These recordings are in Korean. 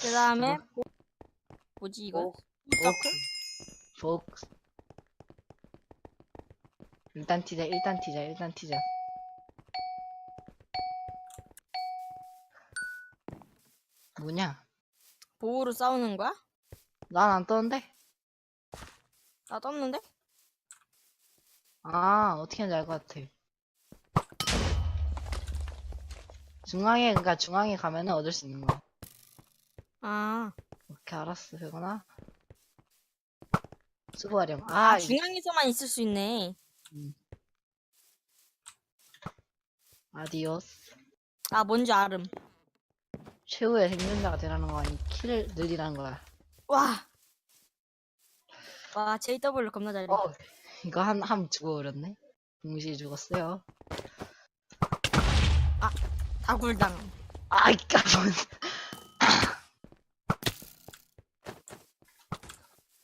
그 다음에 뭐지 이거? 복스. 일단 튀자, 일단 튀자, 일단 튀자. 뭐냐? 보호로 싸우는 거야? 난안 떠는데? 나 떴는데? 아, 어떻게 하는지 알 것 같아. 중앙에, 그니까 중앙에 가면은 얻을 수 있는 거야. 아, 오케이, 알았어, 되구나. 수고하렴. 아, 아, 이- 중앙에서만 있을 수 있네. 아디오스. 아, 뭔지 알음. 최후의 생존자가 되라는 거 아니, 킬을 늘리라는 거야. 와. 와, JW 겁나 잘해. 어, 이거 한, 한 죽어버렸네. 동시에 죽었어요. 다굴당. 아이, 까본.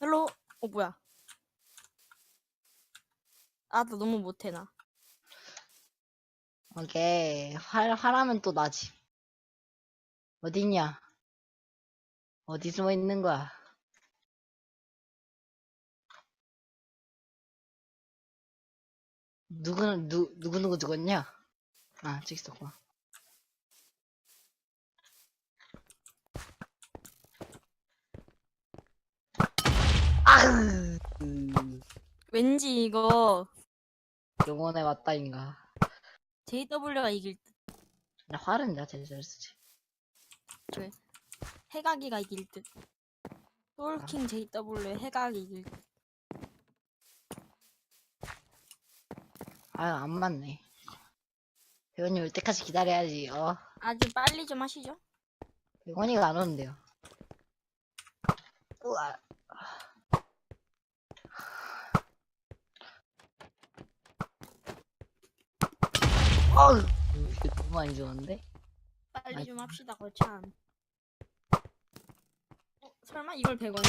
헬로. 어, 뭐야. 아, 나 너무 못해, 나. 오케이. 활, 활하면 또 나지. 어딨냐? 어디 숨어 있는 거야? 누구는, 누, 누구누구 죽었냐? 아, 저기 있었구나. 왠지 이거 영혼의 맞다인가. JW가 이길 듯. 나 활은 내가 제일 잘 쓰지. 해각이가 이길 듯. 솔킹 JW의 해각이 이길 듯. 아유, 안 맞네. 배우님 올 때까지 기다려야지, 어. 아주 빨리 좀 하시죠. 백원이가 안 오는데요. 우와. 어우, 이거 너무 많이 좋은데? 빨리. 좀 합시다, 거참. 어, 설마 이걸 100원?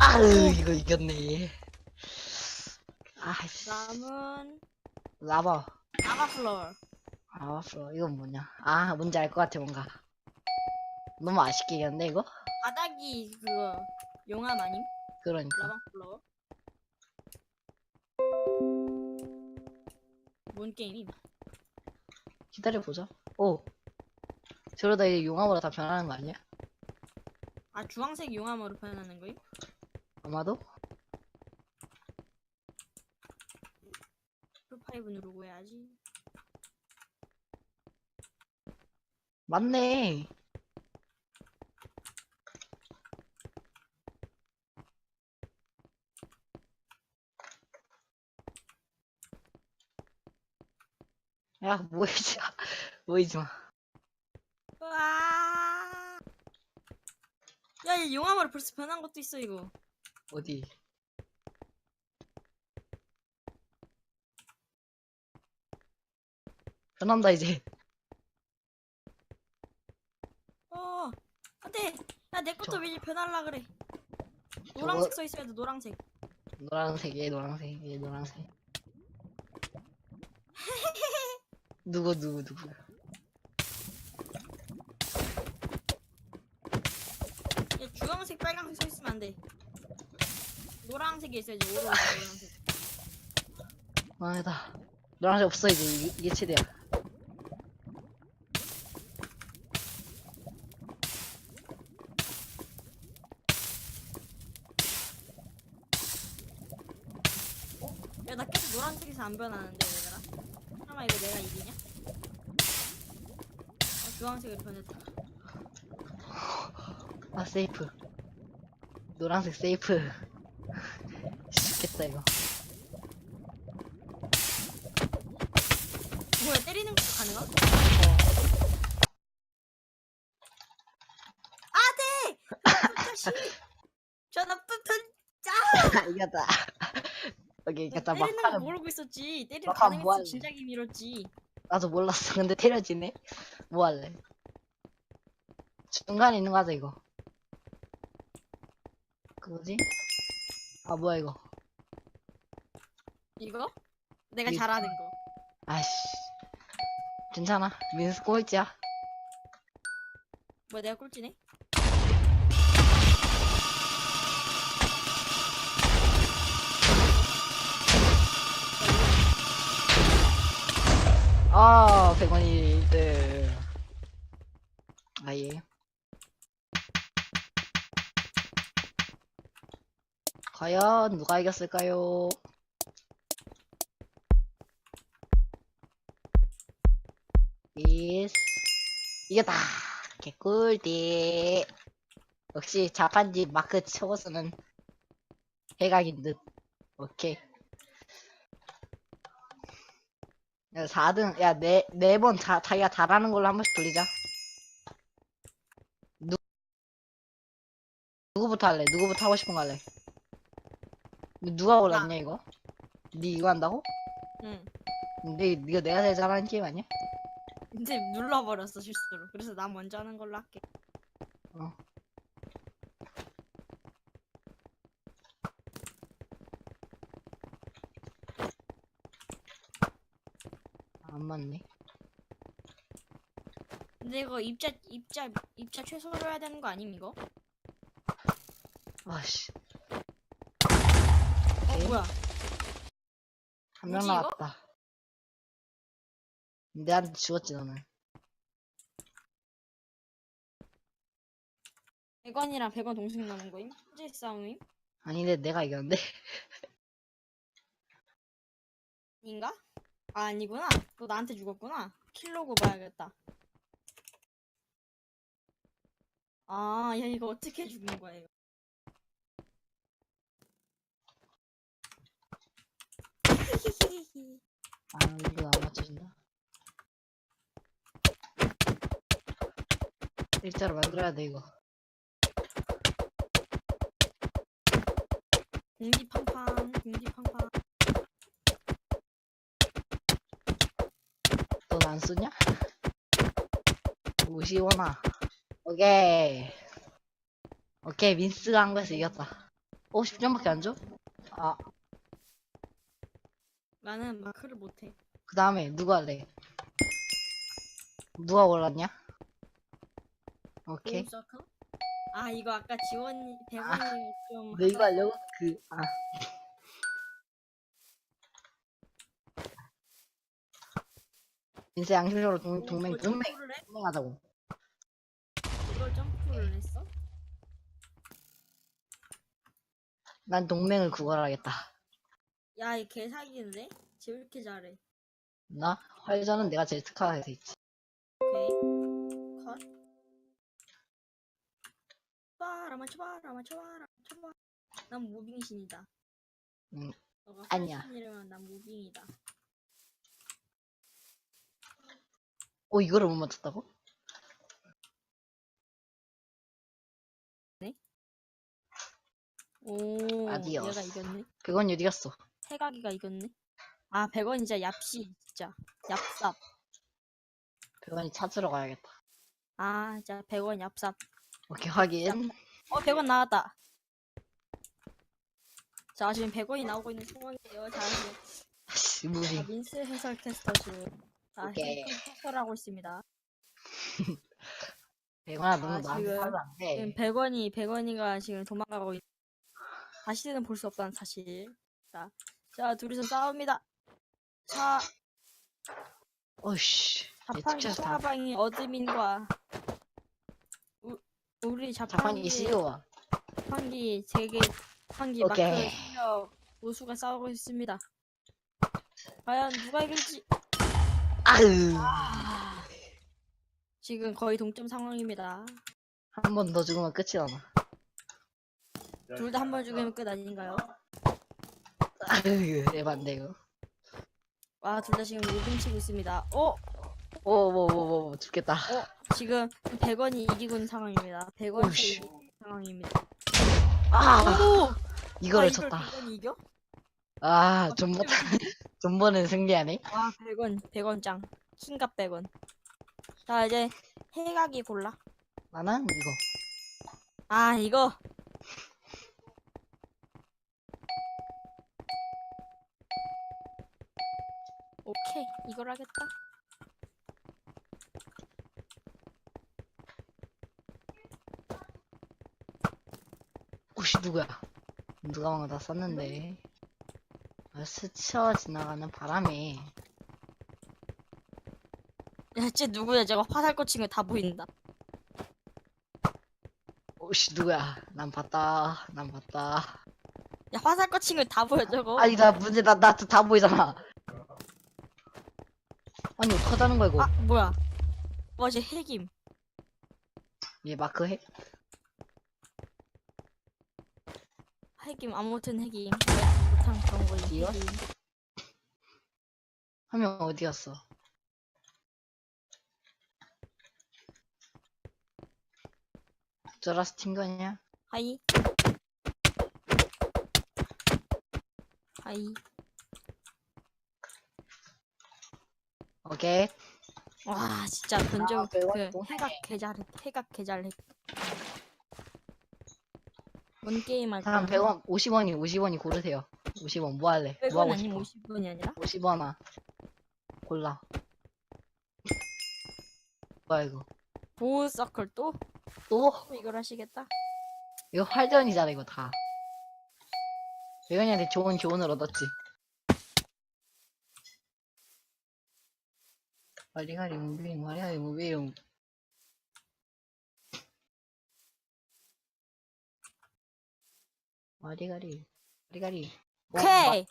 아으, 이거 이겼네. 아이씨. 남은 라바. 아가 플로어. 아, 플로 이건 뭐냐. 아, 뭔지 알 것 같아, 뭔가. 너무 아쉽게 이겼네, 이거? 바닥이 그거 용암 아님? 그러니까. 라방 플로어. 뭔 게임임? 기다려보자. 오. 저러다 이제 용암으로 다 변하는 거 아니야? 아 주황색 용암으로 변하는 거임? 아마도? 풀파이브 누르고 해야지. 맞네. 야, 모이지 마. 모이지 마. 와. 야, 얘 용암으로 벌써 변한 것도 있어 이거. 어디? 변한다, 이제. 어, 안돼. 야, 내 것도 저- 왜 변할라 그래? 노란색 써 있어야 돼, 노란색. 노란색, 얘 노란색, 얘 노란색. 누구, 누구, 누구. 얘 주황색, 빨강색 써 있으면 안 돼. 노란색에 있어야지. 오로 노란색. 망해다. 노란색 없어, 이제. 이게, 이게 최대야. 야, 나 계속 노란색에서 안 변하는데 얘들아. 설마 이거 내가 이기냐? 아, 주황색으로 변했다. 아, 세이프. 노란색 세이프. 쉽겠다, 이거. 뭐야, 때리는 것도 가능함? 아, 네! 나쁜 자식! 저 나쁜 편! 이겼다. 오케이, 이겼다. 때리는 거 모르고 있었지. 때리는 막판. 뭐 할래? 진작에 밀었지. 나도 몰랐어. 근데 때려지네. 뭐 할래? 중간에 있는 거 하자 이거 그거지? 아 뭐야 이거 이거? 내가 미- 잘하는 거. 아씨 괜찮아 민수 꼴찌야 뭐야 내가 꼴찌네? 아 100원이 1등 아, 예. 과연 누가 이겼을까요? 예스. 이겼다. 개꿀띠. 역시 자판지 마크 쳐고서는 해각인 듯. 오케이. 야, 4등, 야, 네, 네번 자, 자기가 잘하는 걸로 한 번씩 돌리자. 누구부터 할래? 누구부터 하고 싶은 거 할래? 누가 골랐냐, 이거? 니 이거 한다고? 응. 근데 이거 내가 제일 잘하는 게임 아니야? 근데 눌러버렸어 실수로. 그래서 난 먼저 하는 걸로 할게. 어. 안 맞네. 근데 이거 입자 입자 입자 최소로 해야 되는 거 아님 이거? 아씨, 어 오케이. 뭐야? 한 명 뭐지, 이거? 나왔다. 내한테 죽었지, 너는. 100원이랑 100원 동생 남은 거임? 현재 싸움임? 아닌데, 내가 이겼는데? 인가? 아 아니구나. 너 나한테 죽었구나. 킬로고 봐야겠다. 아, 야 이거 어떻게 죽는 거야 이 아, 이거 안 맞춰진다. 일자로 만들어야 돼, 이거. 공기 팡팡, 공기 팡팡. 넌 안 쓰냐? 50원아. 오케이. 오케이, 민스가 한 거에서 이겼다. 50점밖에 안 줘? 아, 나는 마크를 못해. 그 다음에 누가 할래? 누가 골랐냐? 오케이. 아 이거 아까 지원이 100원이 좀. 너 이거 하려고? 그, 아. 민스 양심적으로 동, 동맹, 이걸 동맹, 점프를 해? 동맹하자고. 이걸 점프를 했어? 난 동맹을 구걸하겠다. 야, 이 개사기인데? 쟤 왜 이렇게 잘해? 나? 활전은 내가 제일 특화가 돼 있지. 오케이. 컷. 쳐봐라, 맞춰봐라, 맞춰봐라, 맞춰봐. 난 무빙신이다. 응. 너가 아니야. 활신이라면 난 무빙이다. 오, 이거를 못 맞췄다고? 오, 아디오스. 얘가 이겼네. 100원이 어디 갔어? 태각이가 이겼네. 아, 100원 진짜 얍시, 진짜. 얍삽. 100원이 찾으러 가야겠다. 아, 진짜 100원 얍삽. 오케이, 확인. 어, 100원 나왔다. 자, 지금 100원이 나오고 있는 상황이에요. 자, 무빙. 민스 해설 캐스터즈. 자, 오케이. 해설하고 있습니다. 100원아, 너무 아, 나한테 지금- 하면 안 지금 돼. 100원이, 100원이가 지금 도망가고 있 다시는 볼 수 없다는 사실. 자, 자, 둘이서 싸웁니다. 자, 오씨. 자판기 예측해서 다. 통화방이 어드민과 우, 우리 자판기 자판기 CEO. 자판기 세계 자판기 마크 오케이. 실력 우수가 싸우고 있습니다. 과연 누가 이길지 아으. 아, 지금 거의 동점 상황입니다. 한 번 더 죽으면 끝이 나나. 둘다 한 번 죽이면 끝 아닌가요? 아으, 에반데, 이거. 와, 둘 다 지금 무빙 치고 있습니다. 어, 오, 뭐, 뭐, 뭐, 뭐, 죽겠다. 어, 지금 100원이 이기고 있는 상황입니다. 100원이 오씨. 이기고 상황입니다. 아! 오! 이거를 아, 쳤다. 100원이 이겨? 아, 존버, 존버는 승리하네. 와, 100원, 100원 짱. 킹갑 100원. 자, 이제 해각이 골라. 나는 이거. 아, 이거. 오케이, 이걸 하겠다. 혹시 누구야? 누가 뭔가 다 썼는데. 아, 스쳐 지나가는 바람에. 야, 쟤 누구야? 저거 화살 꽂힌 거 다 보인다. 오씨 누구야? 난 봤다. 난 봤다. 야, 화살 꽂힌 거 다 보여, 저거. 아니 나 문제 나나 다 보이잖아. 아니 어떡하자는 거야 이거? 아, 뭐야. 와, 쟤 핵임. 얘 마크 해? 핵임, 아무튼 핵임. 못한 그런 걸로 이거? 핵임. 한 명 어디 갔어? 저 라스 튕겼냐? 하이. 하이. 오케이. 와, 진짜 변종, 아, 그, 또 해각 해. 개잘해. 해각 개잘해. 뭔 게임 할 사람 거야? 100원, 50원이, 50원이 고르세요. 50원 뭐 할래? 뭐 100원 하고 아니면 싶어? 50원이 아니라? 50원아. 골라. 뭐야 이거? 보호 서클 또? 또? 또 이걸 하시겠다? 이거 활전이잖아 이거 다. 배현이한테 좋은 교훈을 얻었지. 마리가리 무빙 마리가리 무빙 마리가리 마리가리 어, 오케이!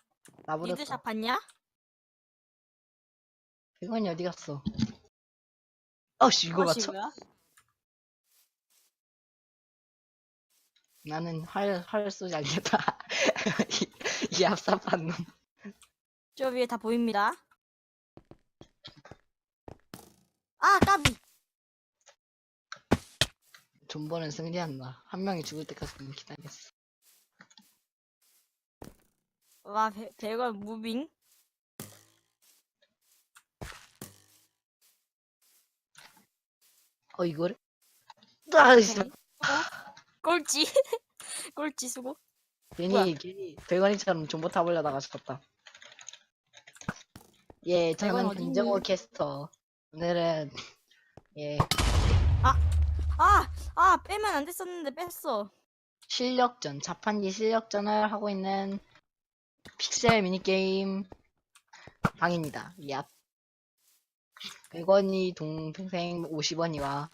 나, 나버렸어 리드샷 봤냐? 배현이 어디 갔어 어씨 이거 그것이 맞춰? 나는 활, 활 쏘지 않겠다 이, 이 앞삽한 놈저 위에 다 보입니다. 아, 까비! 존버는 승리한다 한 명이 죽을 때까지 기다렸어 와, 배, 100원 무빙? 어 이거를? 아 씨. 오케이. 꼴찌? 꼴찌 수고? 괜히 뭐야? 괜히 배관이처럼 존버 타보려다가 죽었다. 예, 배관 저는 어딨니? 김정호 캐스터. 오늘은 예 아! 아! 빼면 안 됐었는데 뺐어. 실력전 자판기 실력전을 하고 있는 픽셀 미니게임 방입니다. 얍. 100원이 동생 50원이와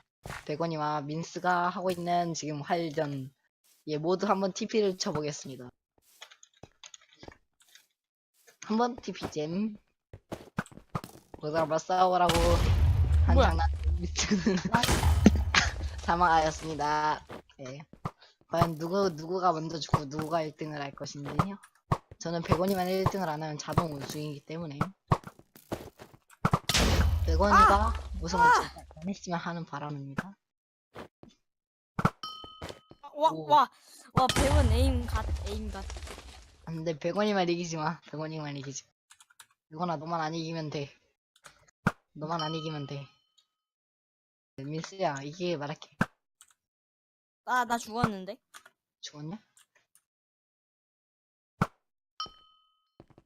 100원이와 민스가 하고 있는 지금 활전 예 모두 한번 TP를 쳐보겠습니다. 한번 TP잼 모두 한번 싸우라고 한 뭐야? 장난 미트는 사망하였습니다. 예. 과연 누구 누구가 먼저 죽고 누구가 1등을 할 것인지요? 저는 100원이만 1등을 안 하면 자동 우승이기 때문에 100원이가 우승을 아! 안 했으면 하는 바람입니다. 와, 오. 와, 와, 100원 에임 갓, 에임 갓. 안돼 100원이만 이기지 마. 100원이만 이기지. 100원아 너만 안 이기면 돼. 너만 안 이기면 돼. 민스야 이게 말할게. 아, 나 죽었는데? 죽었냐?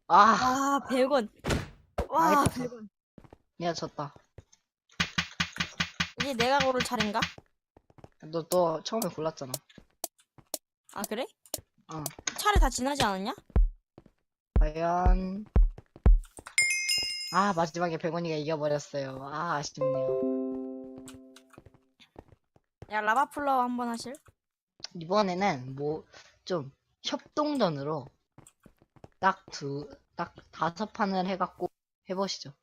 아 아, 100원. 와, 망했다. 100원. 내가 졌다. 이게 내가 고를 차례인가? 너 또 처음에 골랐잖아. 아, 그래? 어. 차례 다 지나지 않았냐? 과연 아 마지막에 100원이가 이겨버렸어요. 아 아쉽네요. 야, 라바 플라워 한번 하실? 이번에는 뭐 좀 협동전으로 딱 두 딱 다섯 판을 해갖고 해보시죠